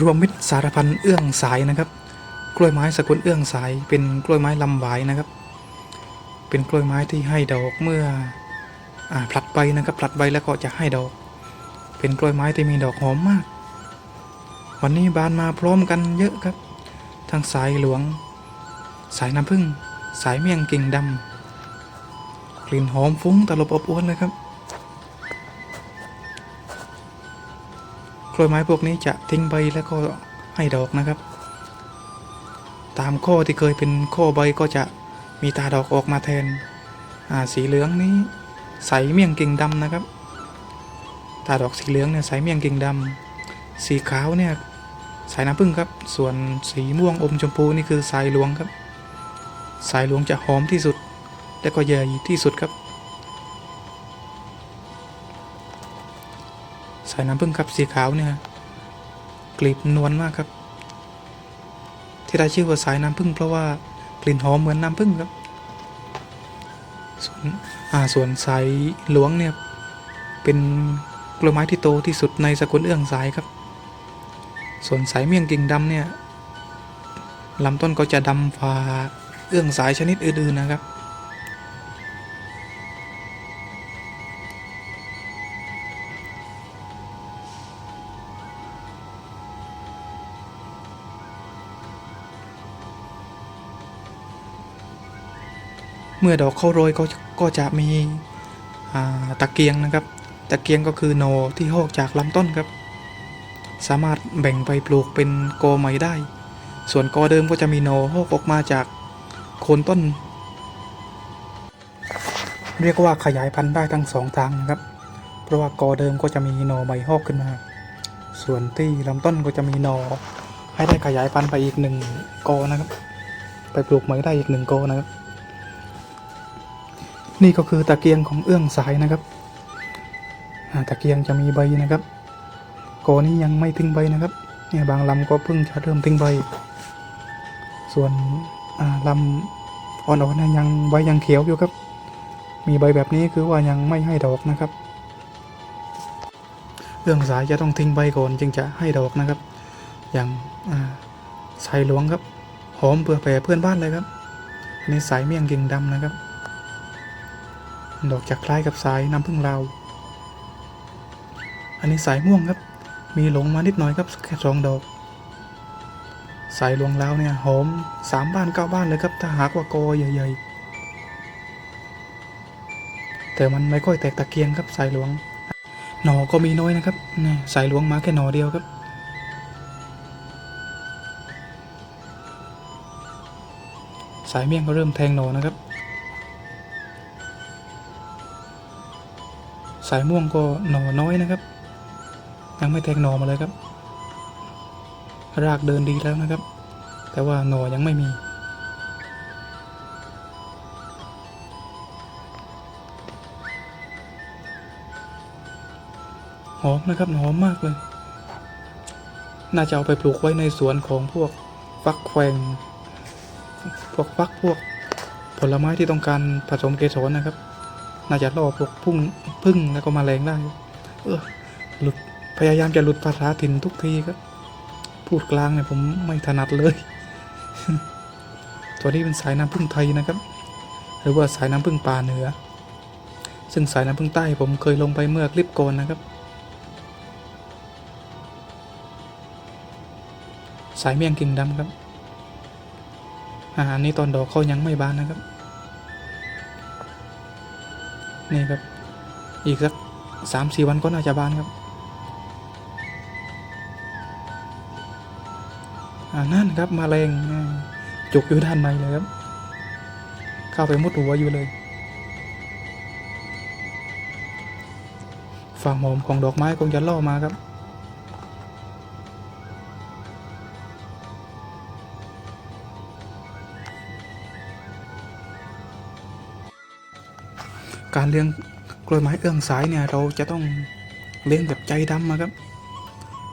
รวมมิตรสารพันเอื้องสายนะครับ กล้วยไม้สกุลเอื้องสาย เป็นกล้วยไม้ลำหวายนะครับ เป็นกล้วยไม้ที่ให้ดอกเมื่ออผลัดใบนะครับผลัดใบแล้วก็จะให้ดอก เป็นกล้วยไม้ที่มีดอกหอมมาก วันนี้บานมาพร้อมกันเยอะครับทั้งสายหลวง สายน้ำผึ้งสายเมี่ยงกิ่งดำกลิ่นหอมฟุ้งตลบอบอวนเลยครับ กล้วยไม้พวกนี้จะทิ้งใบแล้วก็ให้ดอกนะครับ ตามข้อที่เคยเป็นข้อใบก็จะมีตาดอกออกมาแทนสีเหลืองนี้ใสเมี่ยงกิ่งดำนะครับ ตาดอกสีเหลืองเนี่ยใสเมี่ยงกิ่งดำสีขาวเนี่ยสายน้ำผึ้งครับ ส่วนสีม่วงอมชมพูนี่คือสายหลวงครับ สายหลวงจะหอมที่สุด และก็ใหญ่ที่สุดครับ สายน้ำผึ้งครับสีขาวเนี่ยกลีบนวลมากครับ ที่ได้ชื่อว่าสายน้ำผึ้งเพราะว่ากลิ่นหอมเหมือนน้ำผึ้งครับ ส่วนอ่าส่วนสายหลวงเนี่ยเป็นกล้วยไม้ที่โตที่สุดในสกุลเอื้องสายครับ ส่วนสายเมี่ยงกิ่งดำเนี่ยลำต้นก็จะดำฝ่าเอื้องสายชนิดอื่นๆนะครับ เมื่อดอกเข้าโรยก็ก็จะมีตะเกียงนะครับ ตะเกียงก็คือโหนที่หอกจากลำต้นครับ สามารถแบ่งไปปลูกเป็นกอใหม่ได้ ส่วนกอเดิมก็จะมีโหนหอกออกมาจากโคนต้น เรียกว่าขยายพันธุ์ได้ทั้งสองทางนะครับ เพราะว่ากอเดิมก็จะมีโหนใหม่หอกขึ้นมา ส่วนที่ลำต้นก็จะมีโหนให้ได้ขยายพันธุ์ไปอีกหนึ่งกอนะครับ ไปปลูกใหม่ได้อีกหนึ่งกอนะครับ นี่ก็คือตะเกียงของเอื้องสายนะครับตะเกียงจะมีใบนะครับกอนี้ยังไม่ทิ้งใบนะครับเนี่ยบางลำก็เพิ่งจะเริ่มทิ้งใบ ส่วนลำอ่อนๆนี่ยยังใบยังเขียวอยู่ครับ มีใบแบบนี้คือว่ายังไม่ให้ดอกนะครับเอื้องสายจะต้องทิ้งใบก่อนจึงจะให้ดอกนะครับ อย่างสายหลวงครับ หอมเปื่อแผ่เพื่อนบ้านเลยครับอันนี้สายเมี่ยงกิ่งดำนะครับ ดอกจะคล้ายกับสายน้ำผึ้งลาอันนี้สายม่วงครับ มีหลงมานิดหน่อยครับแค่สองดอก สายหลวงลาวเนี่ยหอมสามบ้านเก้าบ้านเลยครับถ้าหากว่ากอใหญ่ๆ แต่มันไม่ค่อยแตกตะเกียงครับสายหลวง หนอก็มีน้อยนะครับนี่สายหลวงมาแค่หนอเดียวครับสายเมี่ยงก็เริ่มแทงหนอนะครับ สายม่วงก็หน่อน้อยนะครับ ยังไม่แทงหน่อมาเลยครับ รากเดินดีแล้วนะครับ แต่ว่าหน่อยังไม่มีหอมนะครับหอมมากเลย น่าจะเอาไปปลูกไว้ในสวนของพวกฟักแควง พวกฟักพวกผลไม้ที่ต้องการผสมเกสรนะครับ น่าจะล่อพวกพุ่งพึ่งแล้วก็มาแรงได้ เออหลุดพยายามจะหลุดภาษาถิ่นทุกทีครับ พูดกลางเนี่ยผมไม่ถนัดเลย ตัวนี้เป็นสายน้ำพึ่งไทยนะครับ หรือว่าสายน้ำพึ่งป่าเหนือ ซึ่งสายน้ำพึ่งใต้ผมเคยลงไปเมื่อคลิปก่อนนะครับ สายเมี่ยงกิ่งดำครับอาหารนี้ตอนดอกเขายังไม่บานนะครับ นี่ครับ อีกสักสามสี่วันก็น่าจะบานครับอ่านั่นครับมาแรงจุกอยู่ด้านในเลยครับ เข้าไปมุดหัวอยู่เลยฝั่งหอมของดอกไม้คงจะล่อมาครับ การเลี้ยงกล้วยไม้เอื้องสายเนี่ยเราจะต้องเลี้ยงแบบใจดำนะครับ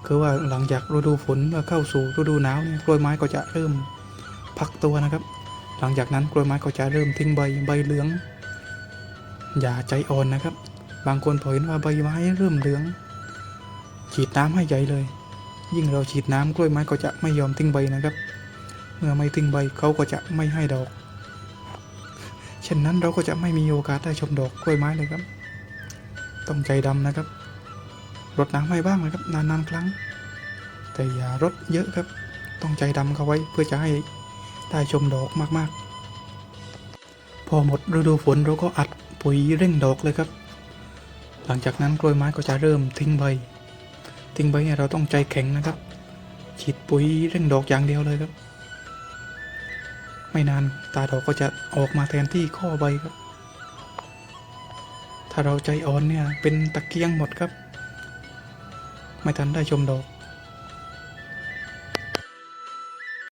คือว่าหลังจากฤดูฝนเมื่อเข้าสู่ฤดูหนาวเนี่ยกล้วยไม้ก็จะเริ่มพักตัวนะครับ หลังจากนั้นกล้วยไม้ก็จะเริ่มทิ้งใบใบเหลือง อย่าใจอ่อนนะครับ บางคนพอเห็นว่าใบไม้เริ่มเหลือง ฉีดน้ำให้ใหญ่เลย ยิ่งเราฉีดน้ำกล้วยไม้ก็จะไม่ยอมทิ้งใบนะครับ เมื่อไม่ทิ้งใบเขาก็จะไม่ให้ดอก ช่นนั้นเราก็จะไม่มีโอกาสได้ชมดอกกล้วยไม้เลยครับ ต้องใจดำนะครับ รดน้ำให้บ้างนะครับ นานๆครั้ง แต่อย่ารดเยอะครับ ต้องใจดำเขาไว้เพื่อจะให้ได้ชมดอกมากๆ พอหมดฤดูฝนเราก็อัดปุ๋ยเร่งดอกเลยครับ หลังจากนั้นกล้วยไม้ก็จะเริ่มทิ้งใบ ทิ้งใบเนี่ยเราต้องใจแข็งนะครับ ฉีดปุ๋ยเร่งดอกอย่างเดียวเลยครับ ไม่นานตาดอกก็จะออกมาแทนที่ข้อใบครับ ถ้าเราใจอ่อนเนี่ยเป็นตะเกียงหมดครับ ไม่ทันได้ชมดอก